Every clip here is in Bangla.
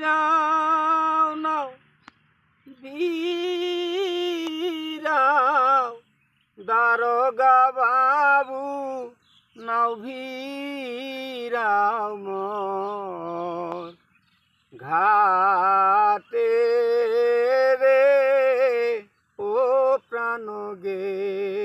ভিড়াও নাও ভিড়াও দারোগা বাবু নাও ভিড়াও মোর ঘাটে রে ও প্রাণ গে।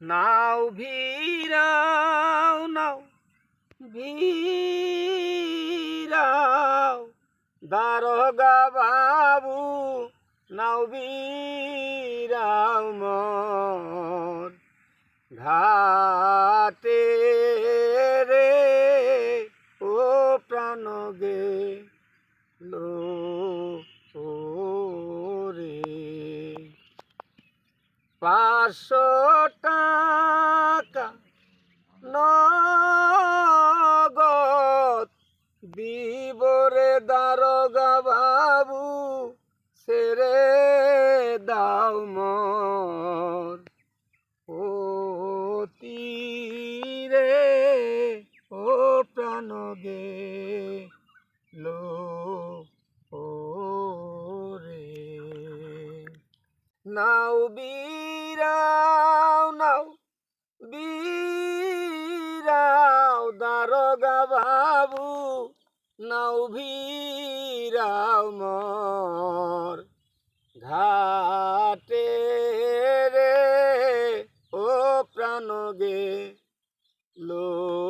নাও ভিড়াও নাও ভিড়াও। দারোগা বাবু, নাও ভিড়াও মন। ঘাটে রে ও প্রাণ গে লো পাঁচশো দিবরে দারোগা বাবু, সেরে দাও মর ও তীরে, ও প্রাণ গে লো, ও রে। নাও বীরাও নাও বীরাও দারোগা বাবু নাও মর। ঘাটে রে ও প্রাণগে লো